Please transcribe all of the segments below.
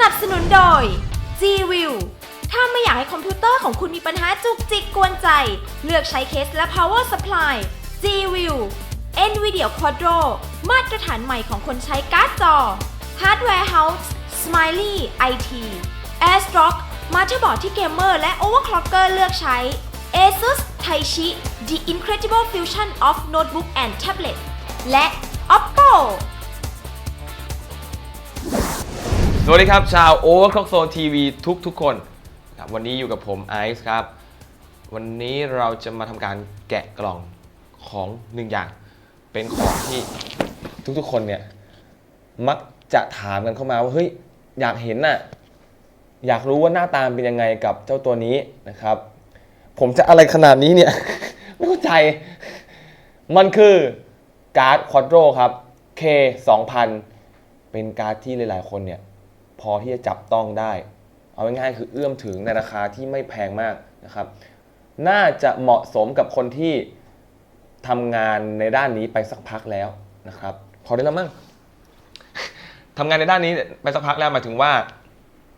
นับสนุนโดย G-View ถ้าไม่อยากให้คอมพิวเตอร์ของคุณมีปัญหาจุกจิกกวนใจ เลือกใช้เคสและ power supply G-View NVIDIA Quadro มาตรฐานใหม่ของคนใช้การ์ดจอ Hardware House Smiley IT AirStrock มาเตอร์บอร์ดที่เกมเมอร์และ overclocker เลือกใช้ ASUS Taichi The Incredible Fusion of Notebook and Tablet และ Oppo สวัสดีครับ ชาวโอเวอร์คล็อกโซนทีวีทุกทุกคนครับวันนี้อยู่กับผมไอซ์ครับ วันนี้เราจะมาทำการแกะกล่องของหนึ่งอย่าง เป็นของที่ทุกๆคนเนี่ย มักจะถามกันเข้ามาว่า เฮ้ย อยากเห็นน่ะ อยากรู้ว่าหน้าตาเป็นยังไงกับเจ้าตัวนี้นะครับ ผมจะอะไรขนาดนี้เนี่ย ไม่เข้าใจ มันคือการ์ดควอดโรครับ K 2000เป็นการ์ดที่หลายๆ คนเนี่ย พอที่จะจับต้องได้ เอาง่ายๆคือเอื้อมถึงในราคาที่ไม่แพงมากนะครับ น่าจะเหมาะสมกับคนที่ทำงานในด้านนี้ไปสักพักแล้วนะครับ พอได้แล้วมั้งทำงานในด้านนี้ไปสักพักแล้วหมายถึงว่า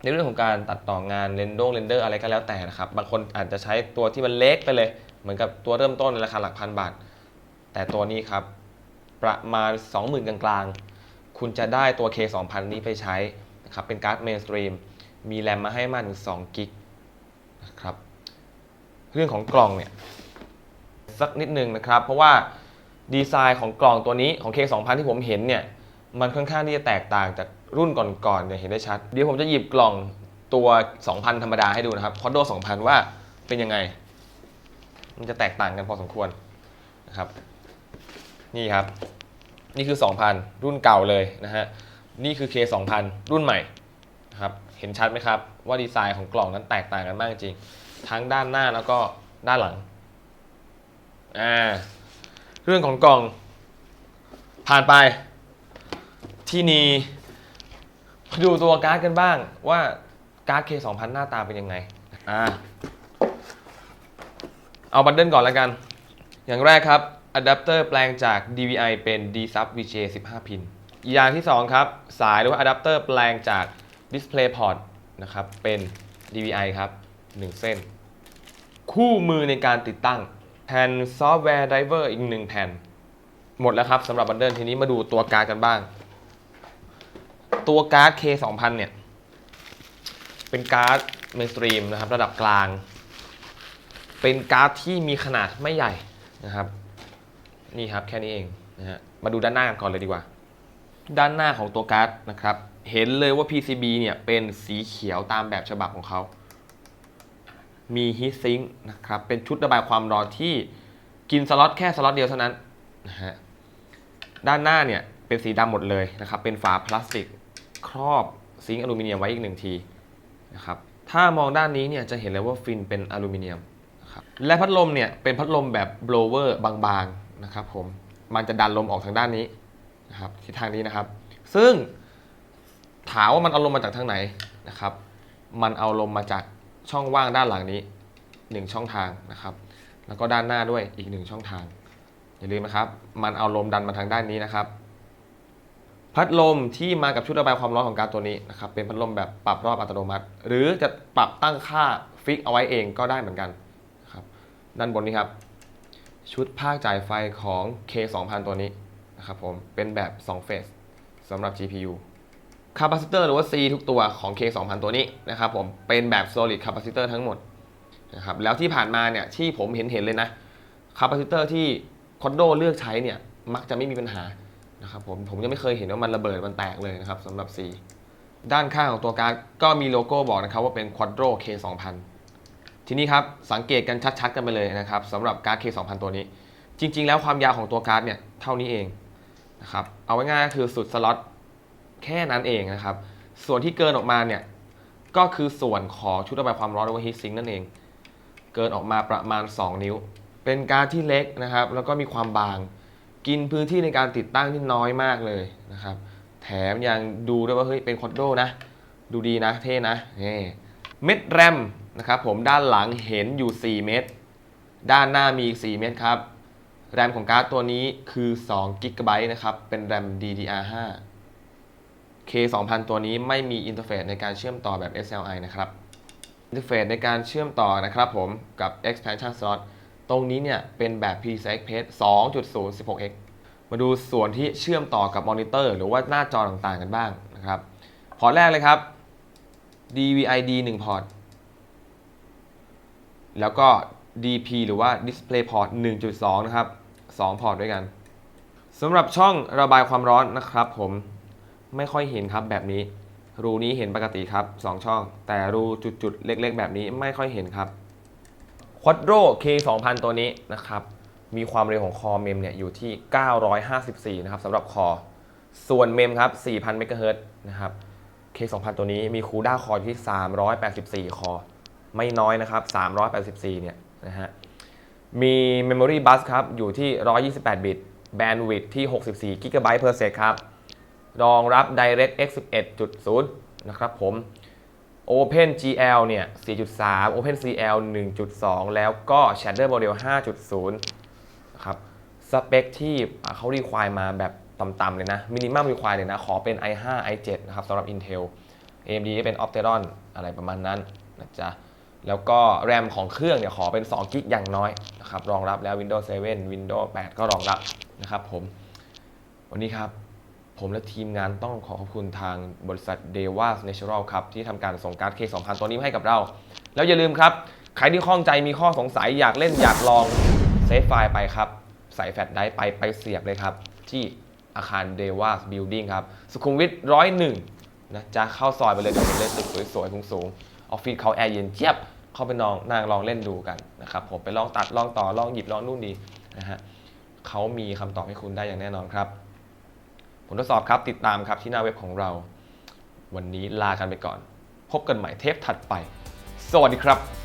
ในเรื่องของการตัดต่องานเรนดงเรนเดอร์อะไรก็แล้วแต่นะครับ บางคนอาจจะใช้ตัวที่มันเล็กไปเลย เหมือนกับตัวเริ่มต้นในราคาหลักพันบาท แต่ตัวนี้ครับ ประมาณ 20,000 กลางๆ คุณจะได้ตัว K 2000 นี้ไปใช้ นะครับเป็นการ์ดเมนสตรีมมีแรมมาให้มากถึง2กิกนะครับเรื่องของกล่องเนี่ยสักนิดนึงนะครับ เพราะว่าดีไซน์ของกล่องตัวนี้ของ K 2000 ที่ผมเห็นเนี่ยมันค่อนข้างที่จะแตกต่างจากรุ่นก่อนๆเนี่ยเห็นได้ชัด เดี๋ยวผมจะหยิบกล่องตัว 2,000 ธรรมดาให้ดูนะครับคอดโด2,000 ว่าเป็นยังไง มันจะแตกต่างกันพอสมควรนะครับ นี่ครับ นี่คือ 2,000 รุ่นเก่าเลยนะฮะ นี่คือ K 2 0 0รุ่นใหม่นะครับเห็นชัดไหมครับว่าดีไซน์ของกล่องนั้นแตกต่างกันมากจริง ทั้งด้านหน้าแล้วก็ด้านหลังอ่าเรื่องของกล่องผ่านไป ที่นี่มาดูตัวการ์ดกันบ้างว่าการ์ด K 2 0 0หน้าตาเป็นยังไงอ่าเอาบันเดิลก่อนแล้วกัน อย่างแรกครับอะแดปเตอร์แปลงจาก DVI เป็น D sub VGA 15 พิน อย่างที่ 2 ครับ สายหรือว่าอะแดปเตอร์แปลงจาก DisplayPort นะครับ เป็น DVI ครับ 1 เส้น คู่มือในการติดตั้ง แผ่นซอฟต์แวร์ไดเวอร์อีก 1 แผ่น หมดแล้วครับสำหรับบันเดิลทีนี้มาดูตัวการ์ดกันบ้าง ตัวการ์ด K 2000เนี่ย เป็นการ์ดเมนสตรีมนะครับ ระดับกลาง เป็นการ์ดที่มีขนาดไม่ใหญ่นะครับ นี่ครับแค่นี้เองนะฮะมาดูด้านหน้ากันก่อนเลยดีกว่า ด้านหน้าของตัวการ์ดนะครับ เห็นเลยว่า PCB เนี่ยเป็นสีเขียวตามแบบฉบับของเขา มี heat sink นะครับ เป็นชุดระบายความร้อนที่กินสล็อตแค่สล็อตเดียวเท่านั้นนะฮะ ด้านหน้าเนี่ยเป็นสีดำหมดเลยนะครับ เป็นฝาพลาสติกครอบซิงค์อลูมิเนียมไว้อีกหนึ่งทีนะครับ ถ้ามองด้านนี้เนี่ยจะเห็นเลยว่าฟินเป็นอลูมิเนียมนะครับ และพัดลมเนี่ยเป็นพัดลมแบบโบลเวอร์บางๆนะครับผม มันจะดันลมออกทางด้านนี้ นะครับทิศทางนี้นะครับ ซึ่งถามว่ามันเอาลมมาจากทางไหนนะครับ มันเอาลมมาจากช่องว่างด้านหลังนี้หนึ่งช่องทางนะครับ แล้วก็ด้านหน้าด้วยอีกหนึ่งช่องทาง อย่าลืมนะครับ มันเอาลมดันมาทางด้านนี้นะครับ พัดลมที่มากับชุดระบายความร้อนของการตัวนี้นะครับ เป็นพัดลมแบบปรับรอบอัตโนมัติ หรือจะปรับตั้งค่าฟิกเอาไว้เองก็ได้เหมือนกันนะครับ ด้านบนนี้ครับ ชุดภาคจ่ายไฟของ K 2000 ตัวนี้ นะครับผม เป็นแบบ2เฟสสำหรับ GPU คาปาซิเตอร์หรือว่า C ทุกตัวของ K 2000 ตัวนี้นะครับผม เป็นแบบ solid capacitor ทั้งหมดนะครับแล้วที่ผ่านมาเนี่ยที่ผมเห็นเห็นเลยนะคาปาซิเตอร์ที่คอนโดเลือกใช้เนี่ยมักจะไม่มีปัญหานะครับผมผมยังไม่เคยเห็นว่ามันระเบิดมันแตกเลยนะครับสำหรับ C ด้านข้างของตัวการ์ดก็มีโลโก้บอกนะครับว่าเป็น Quadro K 2000 ทีนี้ครับสังเกตกันชัดๆ กันไปเลยนะครับสำหรับการ์ด K 2000 ตัวนี้ จริง ๆ แล้วความยาวของตัวการ์ดเนี่ยเท่านี้เอง นะครับเอาไว้ง่ายๆคือสุดสล็อตแค่นั้นเองนะครับ ส่วนที่เกินออกมาเนี่ยก็คือส่วนของชุดระบายความร้อนหรือว่า heat sink นั่นเอง เกินออกมาประมาณ 2 นิ้ว เป็นการที่เล็กนะครับ แล้วก็มีความบาง กินพื้นที่ในการติดตั้งที่น้อยมากเลยนะครับ แถมยังดูด้วยว่าเฮ้ยเป็นคอดโดนะ ดูดีนะเท่นะนี่เม็ดแรมนะครับผมด้านหลังเห็นอยู่ 4 เม็ดด้านหน้ามีอีก 4 เม็ดครับ แรมของการ์ดตัวนี้คือ2 g b นะครับ เป็นแรม DDR5 K 2000 ตัวนี้ไม่มีอินเทอร์เฟซในการเชื่อมต่อแบบ SLI นะครับ อินเทอร์เฟซในการเชื่อมต่อนะครับผมกับ expansion slot ตรงนี้เนี่ยเป็นแบบ PCI Express 2.0 16x มาดูส่วนที่เชื่อมต่อกับมอนิเตอร์หรือว่าหน้าจอต่างๆกันบ้างนะครับ พอร์ตแรกเลยครับ DVI-D 1 พอร์ต แล้วก็ DP หรือว่า Display Port 1.2 นะครับ 2 พอร์ตด้วยกันสำหรับช่องระบายความร้อนนะครับผมไม่ค่อยเห็นครับแบบนี้ รูนี้เห็นปกติครับ 2 ช่อง แต่รูจุดๆ เล็กๆ แบบนี้ไม่ค่อยเห็นครับ Quadro K 2000ตัวนี้นะครับ มีความเร็วของคอเมมเนี่ยอยู่ที่ 954 นะครับสำหรับคอ ส่วนเมมครับ 4,000 เมกะเฮิรตนะครับ K 2000ตัวนี้มีคูด้าคออยู่ที่ 384 คอ ไม่น้อยนะครับ 384 เนี่ยนะฮะ มี Memory Bus ครับ อยู่ที่ 128 บิต Bandwidth ที่ 64 GB per sec ครับ รองรับ DirectX 11.0 นะครับผม OpenGL เนี่ย 4.3 OpenCL 1.2 แล้วก็ Shader Model 5.0นะครับ สเปคที่เขารีควายมาแบบต่ำๆเลยนะ Minimum Require เลยนะ ขอเป็น i5 i7 นะครับสำหรับ Intel AMD ก็เป็น Opteron อะไรประมาณนั้นนะจ๊ะ แล้วก็ RAM ของเครื่องเนี่ยขอเป็น2กิกอย่างน้อยนะครับรองรับแล้ว Windows 7 Windows 8 ก็รองรับนะครับผม วันนี้ครับ ผมและทีมงานต้องขอขอบคุณทางบริษัท d e w a s Natural ครับ ที่ทำการส่งการ์ด K2000 ตัวนี้มาให้กับเรา แล้วอย่าลืมครับ ใครที่ข้องใจมีข้อสงสัยอยากเล่นอยากลองเซฟไฟล์ไปครับ ใส่แฟลชไดรฟ์ไปไปเสียบเลยครับ ที่อาคาร d e w a s Building ครับ สุขุมวิทร้อยหนึ่งนะจะเข้าซอยไปเลยเดี๋ยวเป็นเลขตึกสวยๆสูงๆออฟฟิศเขาแอร์เย็นเจี๊ยบ เข้าไปนองนางลองเล่นดูกันนะครับผมไปลองตัดลองต่อลองหยิบลองนู่นดีนะฮะเขามีคำตอบให้คุณได้อย่างแน่นอนครับ ผลทดสอบครับติดตามครับที่หน้าเว็บของเรา วันนี้ลากันไปก่อน พบกันใหม่เทปถัดไป สวัสดีครับ